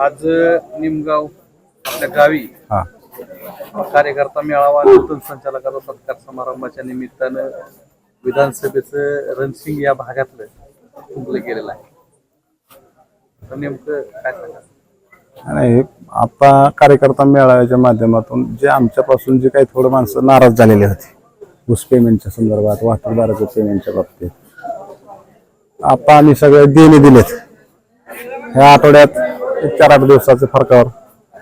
आज निमगाव आपल्या गावी हा. कार्यकर्ता मेळावा नूतन संचालकाचा सत्कार समारंभाच्या निमित्तानं विधानसभेचं रणसिंग या भागातलं फुंकलं गेलेलं आहे. तर नेमकं काय सांगा आणि आता कार्यकर्ता मेळाव्याच्या माध्यमातून जे आमच्यापासून जे काही थोडं माणसं नाराज झालेले होते ऊस पेमेंटच्या संदर्भात वाहतूकदाराच्या पेमेंटच्या बाबतीत. आता आम्ही सगळे देणे दिलेत. ह्या आठवड्यात एक चार आठ दिवसाच्या फरकावर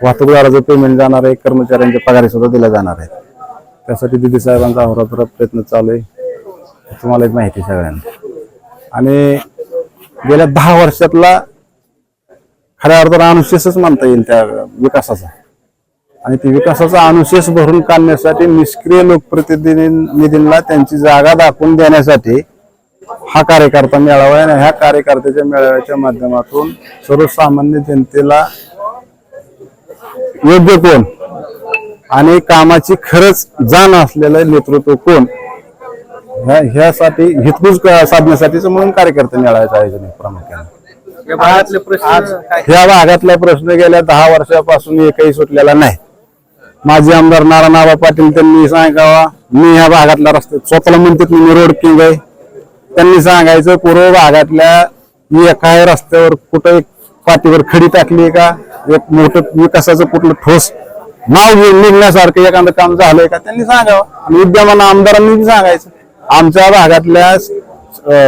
वाहतूकदाराचं पेमेंट जाणार आहे कर्मचाऱ्यांच्या पगारी सुद्धा दिल्या जाणार आहेत. त्यासाठी दिदी साहेबांचा अहोरात्र प्रयत्न चालू आहे. तुम्हाला एक माहिती आहे सगळ्यांना. आणि गेल्या दहा वर्षातला खऱ्या अर्थानं अनुशेषच म्हणता येईल त्या विकासाचा. आणि ती विकासाचा अनुशेष भरून काढण्यासाठी निष्क्रिय लोकप्रतिनिधींना त्यांची जागा दाखवून देण्यासाठी हा कार्यकर्ता मेळावा आहे आणि ह्या कार्यकर्त्याच्या मेळाव्याच्या माध्यमातून सर्वसामान्य जनतेला योग्य कोण आणि कामाची खरंच जाण असलेलं नेतृत्व कोण? ह्या ह्यासाठी हितगुज साधण्यासाठीच म्हणून कार्यकर्ते मेळाव्याचं आयोजन आहे प्रामुख्याने. भागातले ह्या भागातला प्रश्न गेल्या दहा वर्षापासून एकही सुटलेला नाही. माजी आमदार नारायणबा पाटील त्यांनी सांगावा मी ह्या भागातल्या रस्त्यात स्वतःला म्हणतात मी रोड किंग आहे. त्यांनी सांगायचं पूर्व भागातल्या एका रस्त्यावर कुठं एक पाठीवर खडी टाकली आहे का? एक मोठं विकासाचं कुठलं ठोस नाव घेऊन निघण्यासारखं एखादं काम झालंय का? त्यांनी सांगावं. आणि विद्यमान आमदारांनी सांगायचं. आमच्या भागातल्या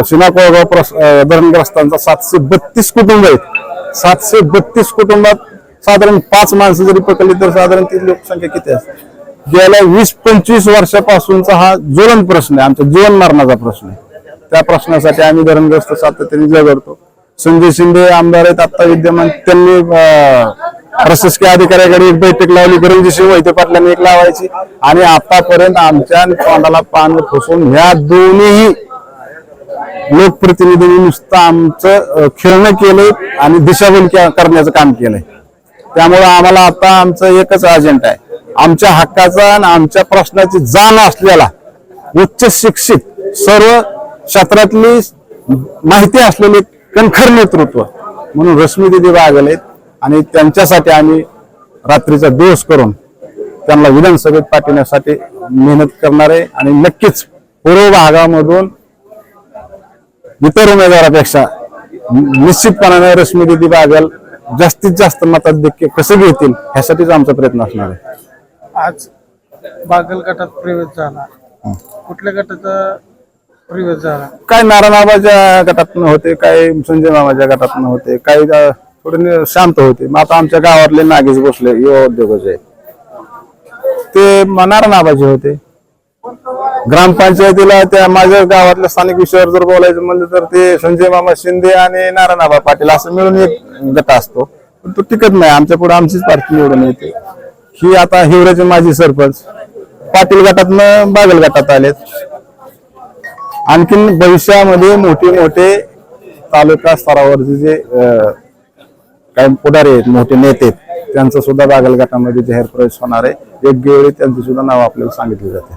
सीना कोळगाव प्रस- धरणग्रस्तांचा सातशे बत्तीस कुटुंब आहेत. सातशे बत्तीस कुटुंबात साधारण पाच माणसं जरी पकडली तर साधारण ती लोकसंख्या किती असते गेल्या वीस पंचवीस वर्षापासूनचा हा ज्वलन प्रश्न आहे. आमच्या जीवन मरणाचा प्रश्न आहे. त्या प्रश्नासाठी आम्ही धरणग्रस्त सातत्याने झगडतो संजय शिंदे आमदार आहेत आता विद्यमान त्यांनी प्रशासकीय अधिकाऱ्याकडे एक बैठक लावली गरंजीशी वैद्य पाटलांनी एक लावायची. आणि आतापर्यंत आमच्या तोंडाला पान फसून ह्या दोन्ही लोकप्रतिनिधींनी नुसतं आमचं खेळणं केलंय आणि दिशाभूल के- करण्याचं काम केलंय. त्यामुळे आम्हाला आता आमचं एकच अजेंडा आहे. आमच्या हक्काचा आणि आमच्या प्रश्नाची जाण असलेला उच्च शिक्षित सर्व क्षेत्रातली माहिती असलेले कणखर नेतृत्व म्हणून रश्मी दिदी आहेत आणि त्यांच्यासाठी आम्ही रात्रीचा दिवस करून त्यांना विधानसभेत पाठवण्यासाठी मेहनत करणार आहे आणि नक्कीच पूर्व भागामधून इतर उमेदवारापेक्षा निश्चितपणाने रश्मी दिदी बागल जास्तीत जास्त मताधिक्य कसं घेतील ह्यासाठीच आमचा प्रयत्न असणार आहे. आज बागल गटात प्रवेश झाला. कुठल्या गटाचा झाला. काय नारायणाबाच्या गटातनं होते काय संजय मामाच्या गटातनं होते काही अं, थोडे शांत होते. मग आता आमच्या गावातले नागेश भोसले युवा उद्योगाचे ते म- होते. ग्रामपंचायतीला त्या माझ्या गावातल्या स्थानिक विषयावर जर बोलायचं म्हणलं तर ते संजय मामा शिंदे आणि नारायणाबा पाटील असं मिळून एक गट असतो. पण तो टिकत नाही. आमच्या पुढे आमचीच पार्टी निवडून येते. ही आता हिवऱ्याचे माजी सरपंच. पाटील गटातनं बागल गटात आलेत. आणखीन भविष्यामध्ये मोठे मोठे तालुका स्तरावरचे जे काही पुढारी आहेत मोठे नेते आहेत त्यांचं सुद्धा बागल गटामध्ये जाहीर प्रवेश होणार आहे. योग्य वेळी त्यांची सुद्धा नाव आपल्याला सांगितली जाते.